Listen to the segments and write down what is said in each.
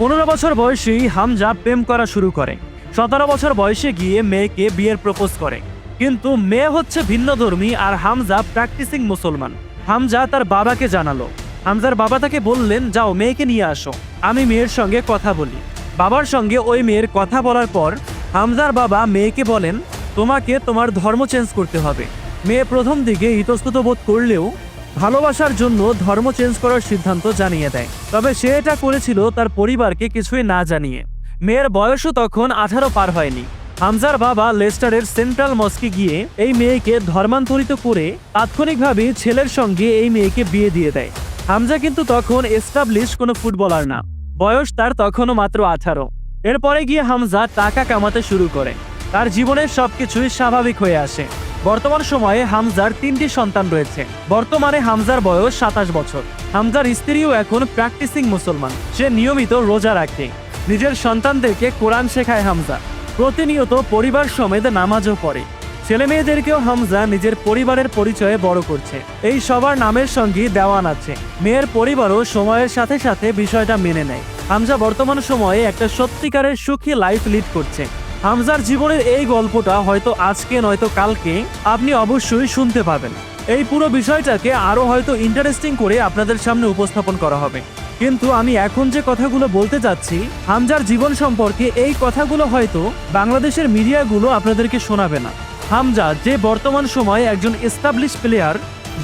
পনেরো বছর বয়সেই হামজা প্রেম করা শুরু করে। সতেরো বছর বয়সে গিয়ে মেয়েকে বিয়ের প্রপোজ করে। কিন্তু মেয়ে হচ্ছে ভিন্নধর্মী আর হামজা প্র্যাকটিসিং মুসলমান। হামজা তার বাবাকে জানালো। হামজার বাবা তাকে বললেন, যাও, মেয়েকে নিয়ে আসো। আমি মেয়ের সঙ্গে কথা বলি। বাবার সঙ্গে ওই মেয়ের কথা বলার পর হামজার বাবা মেয়েকে বলেন, তোমাকে তোমার ধর্ম চেঞ্জ করতে হবে। মেয়ে প্রথম দিকে ইতস্তত বোধ করলেও ভালোবাসার জন্য ধর্ম চেঞ্জ করার সিদ্ধান্ত জানিয়ে দেয়। তবে সে এটা করেছিল তার পরিবারকে কিছুই না জানিয়ে। মেয়ের বয়সও তখন আঠারো পার হয়নি। হামজার বাবা লেস্টারের সেন্ট্রাল মস্কে গিয়ে এই মেয়েকে ধর্মান্তরিত করে তাৎক্ষণিকভাবে ছেলের সঙ্গে এই মেয়েকে বিয়ে দিয়ে দেয়। হামজা কিন্তু তখন এস্টাবলিশ কোনো ফুটবলার না। বয়স তার তখনও মাত্র আঠারো। এরপরে গিয়ে হামজা টাকা কামাতে শুরু করে। তার জীবনের সবকিছুই স্বাভাবিক হয়ে আসে। বর্তমান সময়ে হামজার তিনটি সন্তান রয়েছে। বর্তমানে হামজার বয়স সাতাশ বছর। হামজার স্ত্রীও এখন প্র্যাকটিসিং মুসলমান। সে নিয়মিত রোজা রাখে। নিজের সন্তানদেরকে কোরআন শেখায় হামজা। প্রতিনিয়ত পরিবার সমেত নামাজও পড়ে। ছেলে মেয়েদেরকেও হামজা নিজের পরিবারের পরিচয়ে বড় করছে। এই সবার নামের সঙ্গে দেওয়ান আছে। মেয়ের পরিবারও সময়ের সাথে সাথে বিষয়টা মেনে নেয়। হামজা বর্তমান সময়ে একটা সত্যিকারের সুখী লাইফ লিড করছে। হামজার জীবনের এই গল্পটা হয়তো আজকে, নয়তো কালকে আপনি অবশ্যই শুনতে পাবেন। এই পুরো বিষয়টাকে আরও হয়তো ইন্টারেস্টিং করে আপনাদের সামনে উপস্থাপন করা হবে। কিন্তু আমি এখন যে কথাগুলো বলতে যাচ্ছি, হামজার জীবন সম্পর্কে এই কথাগুলো হয়তো বাংলাদেশের মিডিয়াগুলো আপনাদেরকে শোনাবে না। হামজা যে বর্তমান সময়ে একজন এস্টাবলিশ প্লেয়ার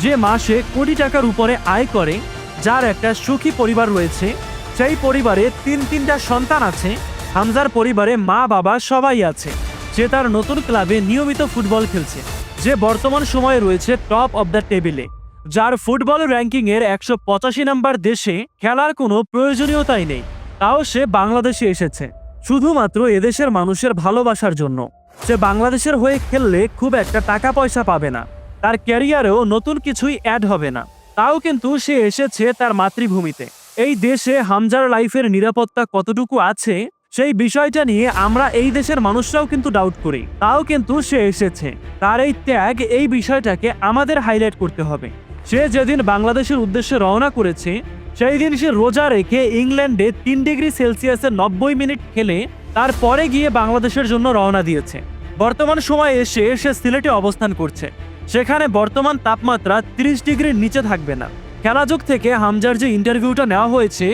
যে মাসে কোটি টাকার উপরে আয় করে, যার একটা সুখী পরিবার রয়েছে, সেই পরিবারে তিন তিনটা সন্তান আছে হামজার পরিবারে মা, বাবা সবাই আছে, যে তার নতুন ক্লাবে নিয়মিত ফুটবল খেলছে, যে বর্তমান সময়ে রয়েছে টপ অব দ্য টেবিলে যার ফুটবল র্যাঙ্কিংয়ের একশো পঁচাশি নাম্বার দেশে খেলার কোনো প্রয়োজনীয়তাই নেই, তাও সে বাংলাদেশে এসেছে, শুধুমাত্র এদেশের মানুষের ভালোবাসার জন্য। সে বাংলাদেশের হয়ে খেললে খুব একটা টাকা পয়সা পাবে না, তার ক্যারিয়ারেও নতুন কিছুই অ্যাড হবে না, তাও কিন্তু সে এসেছে তার মাতৃভূমিতে। এই দেশে হামজার লাইফের নিরাপত্তা কতটুকু আছে সেই বিষয়টা নিয়ে আমরা এই দেশের মানুষরাও কিন্তু ডাউট করি। তাও কিন্তু সে এসেছে। তার এই ত্যাগ, এই বিষয়টাকে আমাদের হাইলাইট করতে হবে। সে যেদিন বাংলাদেশের উদ্দেশ্যে রওনা করেছে সেই দিন সে রোজা রেখে ইংল্যান্ডে তিন ডিগ্রি সেলসিয়াসে নব্বই মিনিট খেলে তারপরে গিয়ে বাংলাদেশের জন্য রওনা দিয়েছে। বর্তমান সময়ে এসে সে সিলেটে অবস্থান করছে। সেখানে বর্তমান তাপমাত্রা তিরিশ ডিগ্রির নিচে থাকবে না। খেলাযোগ থেকে হামজার যে ইন্টারভিউটা নেওয়া হয়েছে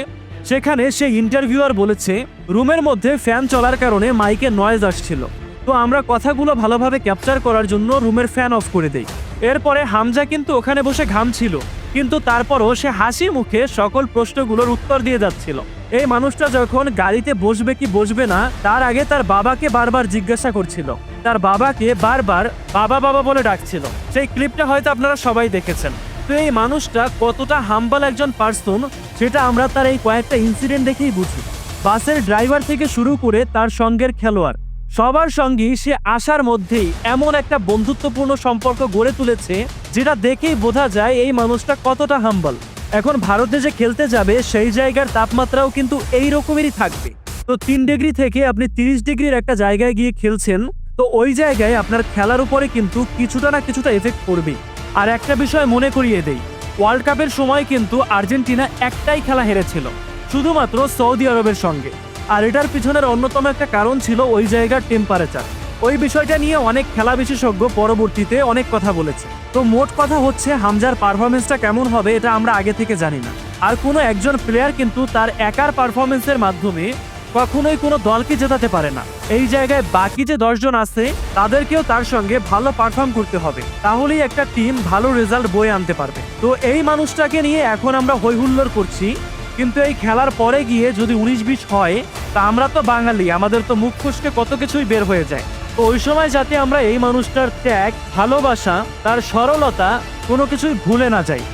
সেখানে সে ইন্টারভিউয়ার বলেছে, রুমের মধ্যে ফ্যান চলার কারণে মাইকে নয়েজ আসছিল। তো আমরা কথাগুলো ভালোভাবে ক্যাপচার করার জন্য রুমের ফ্যান অফ করে দেই। এরপরে হামজা কিন্তু ওখানে বসে ঘামছিল কিন্তু তারপরও সে হাসি মুখে সকল প্রশ্নগুলোর উত্তর দিয়ে যাচ্ছিল। এই মানুষটা যখন গাড়িতে বসবে কি বসবে না, তার আগে তার বাবাকে বারবার জিজ্ঞাসা করছিল। তার বাবাকে বারবার বাবা বাবা বলে ডাকছিল। সেই ক্লিপটা হয়তো আপনারা সবাই দেখেছেন। তো এই মানুষটা কতটা হাম্বাল একজন পার্সন সেটা আমরা তার এই কয়েকটা ইনসিডেন্ট দেখেই বুঝি। বাসের ড্রাইভার থেকে শুরু করে তার সঙ্গের খেলোয়াড়। সবার সঙ্গেই সে আসার মধ্যেই এমন একটা বন্ধুত্বপূর্ণ সম্পর্ক গড়ে তুলেছে, যেটা দেখেই বোঝা যায় এই মানুষটা কতটা হাম্বল এখন ভারতে যে খেলতে যাবে, সেই জায়গার তাপমাত্রাও কিন্তু এই রকমেরই থাকবে। তো তিন ডিগ্রি থেকে আপনি তিরিশ ডিগ্রির একটা জায়গায় গিয়ে খেলছেন, তো ওই জায়গায় আপনার খেলার উপরে কিন্তু কিছুটা না কিছুটা এফেক্ট পড়বেই। আর একটা বিষয় মনে করিয়ে দেই ওয়ার্ল্ড কাপের সময় কিন্তু আর্জেন্টিনা একটাই খেলা হেরেছিল, শুধুমাত্র সৌদি আরবের সঙ্গে। আর এটার পিছনের অন্যতম একটা কারণ ছিল ওই জায়গার টেম্পারেচার ওই বিষয়টা নিয়ে অনেক খেলা বিশেষজ্ঞ পরবর্তীতে অনেক কথা বলেছে। তো মোট কথা হচ্ছে, হামজার পারফরমেন্সটা কেমন হবে এটা আমরা আগে থেকে জানি না। আর কোনো একজন প্লেয়ার কিন্তু তার একার পারফরমেন্সের মাধ্যমে কখনোই কোনো দলকে জেতাতে পারে না। এই জায়গায় বাকি যে দশজন আছে, তাদেরকেও তার সঙ্গে ভালো পারফর্ম করতে হবে। তাহলেই একটা টিম ভালো রেজাল্ট বয়ে আনতে পারবে। তো এই মানুষটাকে নিয়ে এখন আমরা হৈহুল্লোর করছি। কিন্তু এই খেলার পরে গিয়ে যদি উনিশ বিশ হয়, তা আমরা তো বাঙালি, আমাদের তো মুখ খুশকে কত কিছুই বের হয়ে যায়। তো ওই সময় যাতে আমরা এই মানুষটার ত্যাগ, ভালোবাসা, তার সরলতা কোনো কিছুই ভুলে না যাই।